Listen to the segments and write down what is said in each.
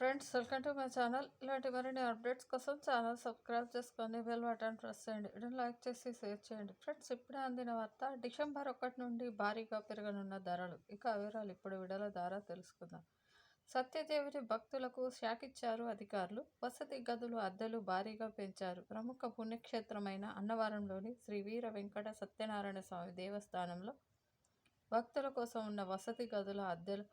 Friends welcome to my channel. ఇలాంటి మరిన్ని updates కోసం ఛానల్ సబ్స్క్రైబ్ చేసుకొని బెల్ బటన్ ప్రెస్ చేయండి. వీడియో లైక్ చేసి షేర్ చేయండి. ఫ్రెండ్స్ ఇప్పుడే అందిన వార్త డిసెంబర్ ఒకటి నుండి భారీగా పెరగనున్న ధరలు. ఇక వివరాలు ఇప్పుడు విడల ద్వారా తెలుసుకుందాం. సత్యదేవుని భక్తులకు శాఖిచ్చారు అధికారులు. వసతి గదులు అద్దెలు భారీగా పెంచారు. ప్రముఖ పుణ్యక్షేత్రమైన అన్నవరంలోని శ్రీ వీర వెంకట సత్యనారాయణ స్వామి దేవస్థానంలో భక్తుల కోసం ఉన్న వసతి గదుల అద్దెలు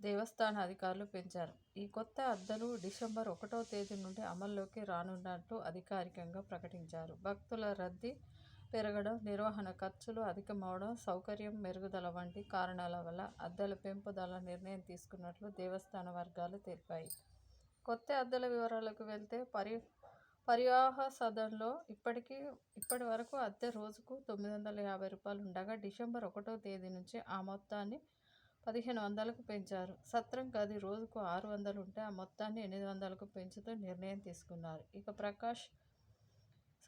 దేవస్థాన అధికారులు పెంచారు. ఈ కొత్త అద్దెలు డిసెంబర్ ఒకటో తేదీ నుండి అమల్లోకి రానున్నట్టు అధికారికంగా ప్రకటించారు. భక్తుల రద్దీ పెరగడం నిర్వహణ ఖర్చులు అధికమవడం సౌకర్యం మెరుగుదల వంటి కారణాల వల్ల అద్దెల పెంపుదల నిర్ణయం తీసుకున్నట్లు దేవస్థాన వర్గాలు తెలిపాయి. కొత్త అద్దెల వివరాలకు వెళ్తే పరి పరివాహ సదన్లో ఇప్పటికీ ఇప్పటి వరకు అద్దె రోజుకు తొమ్మిది వందల యాభై రూపాయలు ఉండగా డిసెంబర్ ఒకటో తేదీ నుంచి ఆ మొత్తాన్ని పదిహేను వందలకు పెంచారు. సత్రం గది రోజుకు ఆరు వందలు ఉంటే ఆ మొత్తాన్ని ఎనిమిది వందలకు పెంచుతూ నిర్ణయం తీసుకున్నారు. ఇక ప్రకాష్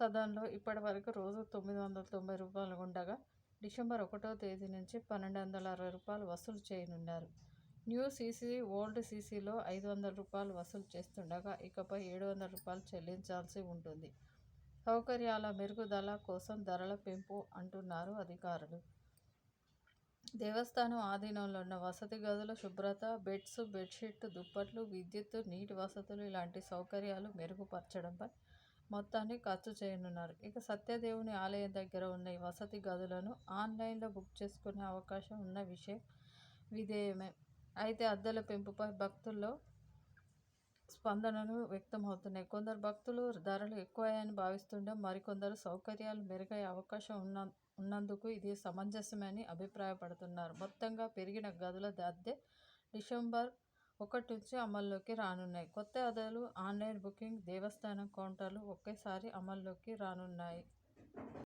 సదన్లో ఇప్పటి వరకు రోజు తొమ్మిది వందల తొంభై రూపాయలు ఉండగా డిసెంబర్ ఒకటో తేదీ నుంచి పన్నెండు వందల అరవై రూపాయలు వసూలు చేయనున్నారు. న్యూ సీసీ ఓల్డ్ సీసీలో ఐదు వందల రూపాయలు వసూలు చేస్తుండగా ఇకపై ఏడు వందల రూపాయలు చెల్లించాల్సి ఉంటుంది. సౌకర్యాల మెరుగుదల కోసం ధరల పెంపు అంటున్నారు అధికారులు. దేవస్థానం ఆధీనంలో ఉన్న వసతి గదుల శుభ్రత బెడ్స్ బెడ్షీట్ దుప్పట్లు విద్యుత్ నీటి వసతులు ఇలాంటి సౌకర్యాలు మెరుగుపరచడంపై మొత్తాన్ని ఖర్చు చేయనున్నారు. ఇక సత్యదేవుని ఆలయం దగ్గర ఉన్న ఈ వసతి గదులను ఆన్లైన్లో బుక్ చేసుకునే అవకాశం ఉన్న విషయం విధేయమే అయితే అద్దెల పెంపుపై భక్తుల్లో స్పందనలు వ్యక్తమవుతున్నాయి. కొందరు భక్తులు ధరలు ఎక్కువయ్యాయని భావిస్తుండడం మరికొందరు సౌకర్యాలు మెరుగయ్యే అవకాశం ఉన్న ఉన్నందుకు ఇది సమంజసమని అభిప్రాయపడుతున్నారు. మొత్తంగా పెరిగిన గదుల అద్దె డిసెంబర్ ఒకటి నుంచి అమల్లోకి రానున్నాయి. కొత్త అదలు ఆన్లైన్ బుకింగ్ దేవస్థానం కౌంటర్లు ఒకేసారి అమల్లోకి రానున్నాయి.